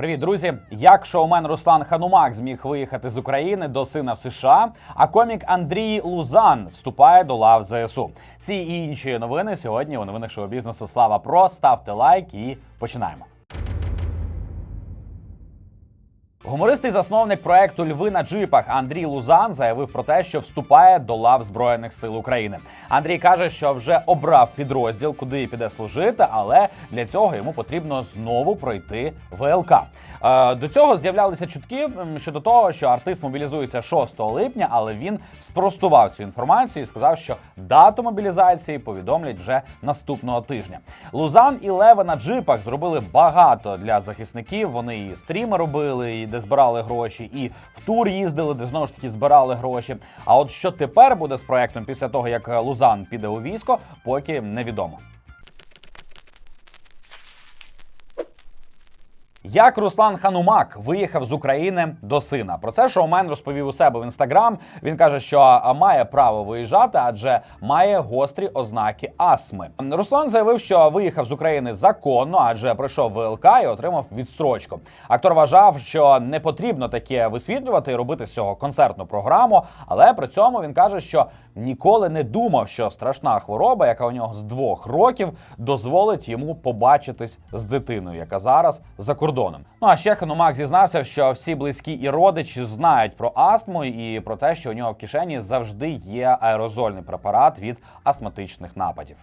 Привіт, друзі! Як шоумен Руслан Ханумак зміг виїхати з України до сина в США, а комік Андрій Лузан вступає до лав ЗСУ. Ці і інші новини сьогодні у новинах шоу бізнесу. Слава Про. Ставте лайк і починаємо. Гуморист і засновник проекту Льви на джипах Андрій Лузан заявив про те, що вступає до лав Збройних сил України. Андрій каже, що вже обрав підрозділ, куди піде служити, але для цього йому потрібно знову пройти ВЛК. Е, До цього з'являлися чутки щодо того, що артист мобілізується 6 липня, але він спростував цю інформацію і сказав, що дату мобілізації повідомлять вже наступного тижня. Лузан і Лева на джипах зробили багато для захисників. Вони і стріми робили, і де збирали гроші, і в тур їздили, де знову ж таки збирали гроші. А от що тепер буде з проектом після того, як Лузан піде у військо, поки невідомо. Як Руслан Ханумак виїхав з України до сина? Про це шоумен розповів у себе в інстаграм. Він каже, що має право виїжджати, адже має гострі ознаки астми. Руслан заявив, що виїхав з України законно, адже пройшов ВЛК і отримав відстрочку. Актор вважав, що не потрібно таке висвітлювати і робити з цього концертну програму. Але при цьому він каже, що ніколи не думав, що страшна хвороба, яка у нього з двох років, дозволить йому побачитись з дитиною, яка зараз за кордоном. Ну а ще Ханумак зізнався, що всі близькі і родичі знають про астму і про те, що у нього в кишені завжди є аерозольний препарат від астматичних нападів.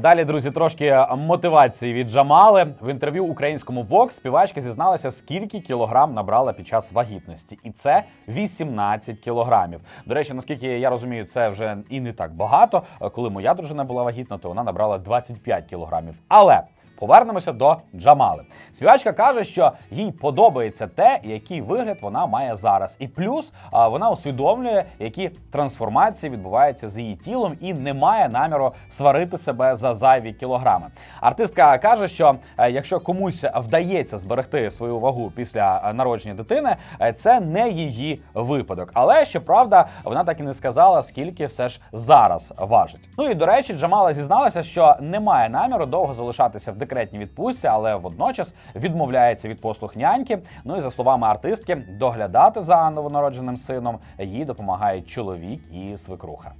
Далі, друзі, трошки мотивації від Джамали. В інтерв'ю українському Vox співачка зізналася, скільки кілограм набрала під час вагітності, і це 18 кілограмів. До речі, наскільки я розумію, це вже і не так багато. Коли моя дружина була вагітна, то вона набрала 25 кілограмів. Але Повернемося до Джамали. Співачка каже, що їй подобається те, який вигляд вона має зараз. І плюс вона усвідомлює, які трансформації відбуваються з її тілом, і не має наміру сварити себе за зайві кілограми. Артистка каже, що е, якщо комусь вдається зберегти свою вагу після е, народження дитини, е, це не її випадок. Але щоправда, вона так і не сказала, скільки все ж зараз важить. Ну і до речі, Джамала зізналася, що не має наміру довго залишатися в декретній відпустці, але водночас відмовляється від послуг няньки. Ну і за словами артистки, доглядати за новонародженим сином їй допомагають чоловік і свекруха.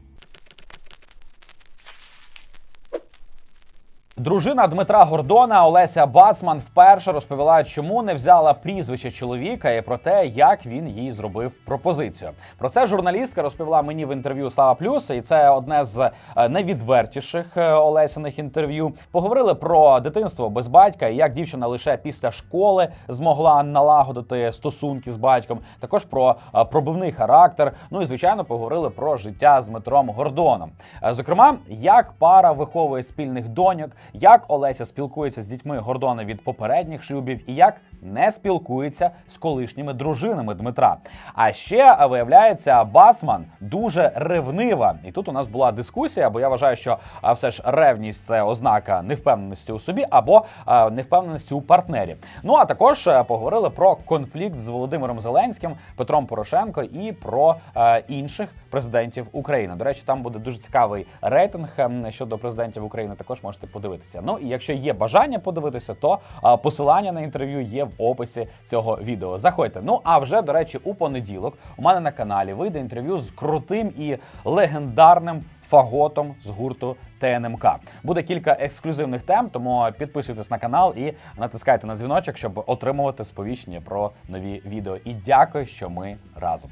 Дружина Дмитра Гордона Олеся Бацман вперше розповіла, чому не взяла прізвище чоловіка і про те, як він їй зробив пропозицію. Про це журналістка розповіла мені в інтерв'ю Слава Плюс, і це одне з е, найвідвертіших е, Олесиних інтерв'ю. Поговорили про дитинство без батька і як дівчина лише після школи змогла налагодити стосунки з батьком. Також про е, пробивний характер. Ну і звичайно, поговорили про життя з Дмитром Гордоном. Зокрема, як пара виховує спільних доньок, як Олеся спілкується з дітьми Гордона від попередніх шлюбів, і як не спілкується з колишніми дружинами Дмитра. А ще е, виявляється, Бацман дуже ревнива. І тут у нас була дискусія, бо я вважаю, що все ж ревність це ознака невпевненості у собі або невпевненості у партнері. Ну а також е, поговорили про конфлікт з Володимиром Зеленським, Петром Порошенко і про е, інших президентів України. До речі, там буде дуже цікавий рейтинг ем, щодо президентів України. Також можете подивитися. Ну і якщо є бажання подивитися, то посилання на інтерв'ю є в описі цього відео. Заходьте. Ну а вже до речі, у понеділок у мене на каналі вийде інтерв'ю з крутим і легендарним. Фаготом з гурту ТНМК буде кілька ексклюзивних тем, тому підписуйтесь на канал і натискайте на дзвіночок, щоб отримувати сповіщення про нові відео. І дякую, що ми разом.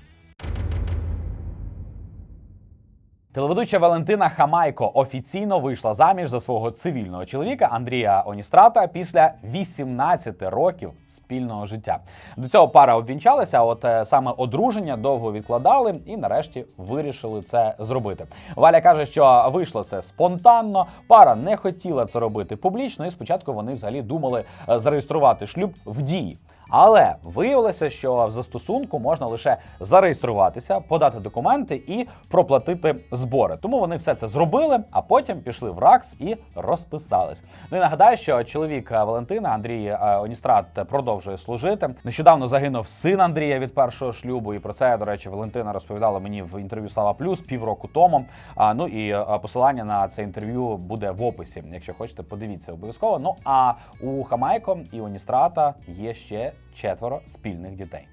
Телеведуча Валентина Хамайко офіційно вийшла заміж за свого цивільного чоловіка Андрія Оністрата після 18 років спільного життя. До цього пара обвінчалася, от е, саме одруження довго відкладали і нарешті вирішили це зробити. Валя каже, що вийшло це спонтанно. Пара не хотіла це робити публічно, і спочатку вони взагалі думали е, зареєструвати шлюб в дії. Але виявилося, що в застосунку можна лише зареєструватися, подати документи і проплатити збори. Тому вони все це зробили, а потім пішли в РАКС і розписались. Ну і нагадаю, що чоловік е, Валентина Андрій е, Оністрат продовжує служити. Нещодавно загинув син Андрія від першого шлюбу. І про це, до речі, Валентина розповідала мені в інтерв'ю Слава Плюс півроку тому. А ну і е, посилання на це інтерв'ю буде в описі. Якщо хочете, подивіться обов'язково. Ну а у Хамайко і Оністрата є ще четверо спільних дітей.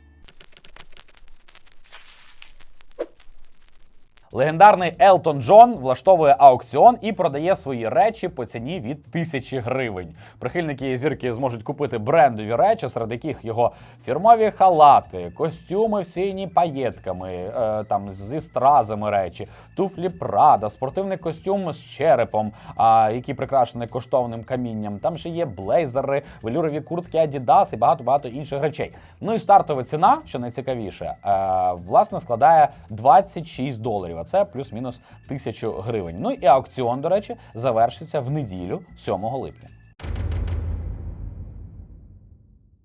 Легендарний Елтон Джон влаштовує аукціон і продає свої речі по ціні від тисячі гривень. Прихильники зірки зможуть купити брендові речі, серед яких його фірмові халати, костюми сині паєтками, е, там зі стразами речі, туфлі Прада, спортивний костюм з черепом, а, який прикрашений коштовним камінням. Там ще є блейзери, велюрові куртки Adidas і багато багато інших речей. Ну і стартова ціна, що найцікавіше, е, власне складає 26 доларів. Це плюс-мінус тисячу гривень. Ну і аукціон, до речі, завершиться в неділю, 7 липня.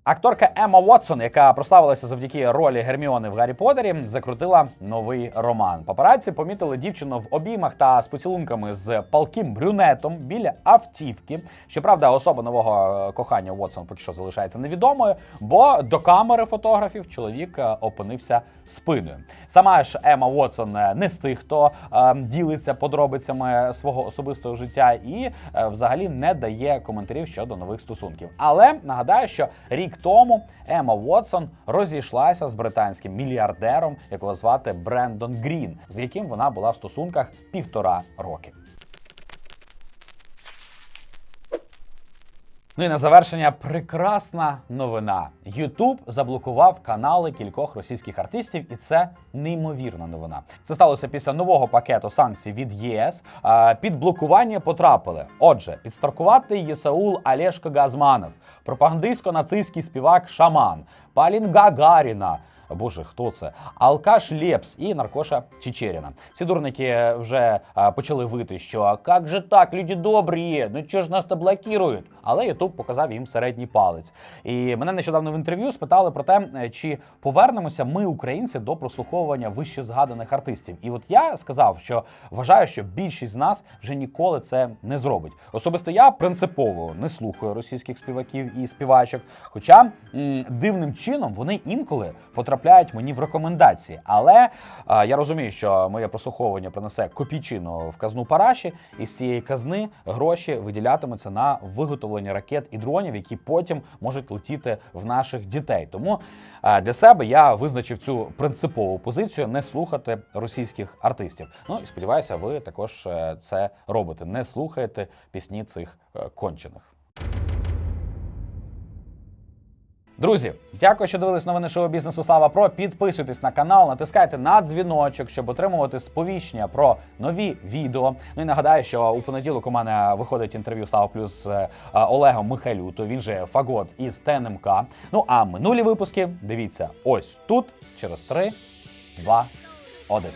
Акторка Емма Уотсон, яка прославилася завдяки ролі Герміони в Гаррі Поттері, закрутила новий роман. Папараці помітили дівчину в обіймах та з поцілунками з палким брюнетом біля автівки. Щоправда, особа нового е, кохання Уотсон поки що залишається невідомою, бо до камери фотографів чоловік е, опинився спиною. Сама ж Ема Уотсон е, не з тих, хто е, ділиться подробицями свого особистого життя і е, взагалі не дає коментарів щодо нових стосунків. Але нагадаю, що рік тому Ема Уотсон розійшлася з британським мільярдером, якого звати Брендон Грін, з яким вона була в стосунках півтора роки. Ну і на завершення прекрасна новина. Ютуб заблокував канали кількох російських артистів, і це неймовірна новина. Це сталося після нового пакету санкцій від ЄС. Під блокування потрапили. Отже, підстаркувати Єсаул Олешко Газманов, пропагандистсько-нацистський співак Шаман, Палін Гагаріна. Боже, хто це? Алкаш Лепс і Наркоша Чечеріна. Ці дурники вже почали вити, що «А як же так, люди добрі, ну чого ж нас то блокують? Але Ютуб показав їм середній палець. І мене нещодавно в інтерв'ю спитали про те, е, чи повернемося ми, українці, до прослуховування вище згаданих артистів. І от я сказав, що вважаю, що більшість з нас вже ніколи це не зробить. Особисто я принципово не слухаю російських співаків і співачок. Хоча м, дивним чином вони інколи потрапляють мені в рекомендації. Але а, я розумію, що моє прослуховування принесе копійчину в казну параші, і з цієї казни гроші виділятимуться на виготовлення ракет і дронів, які потім можуть летіти в наших дітей. Тому а, для себе я визначив цю принципову позицію не слухати російських артистів. Ну і сподіваюся, ви також е, це робите. Не слухаєте пісні цих е, кончених. Друзі, дякую, що дивились новини шоу бізнесу Слава Про. Підписуйтесь на канал, натискайте на дзвіночок, щоб отримувати сповіщення про нові відео. Ну і нагадаю, що у понеділок у мене виходить інтерв'ю Слава Плюс з е, Олегом Михайлюто. Він же Фагот із ТНМК. Ну а минулі випуски дивіться ось тут через 3, 2, 1.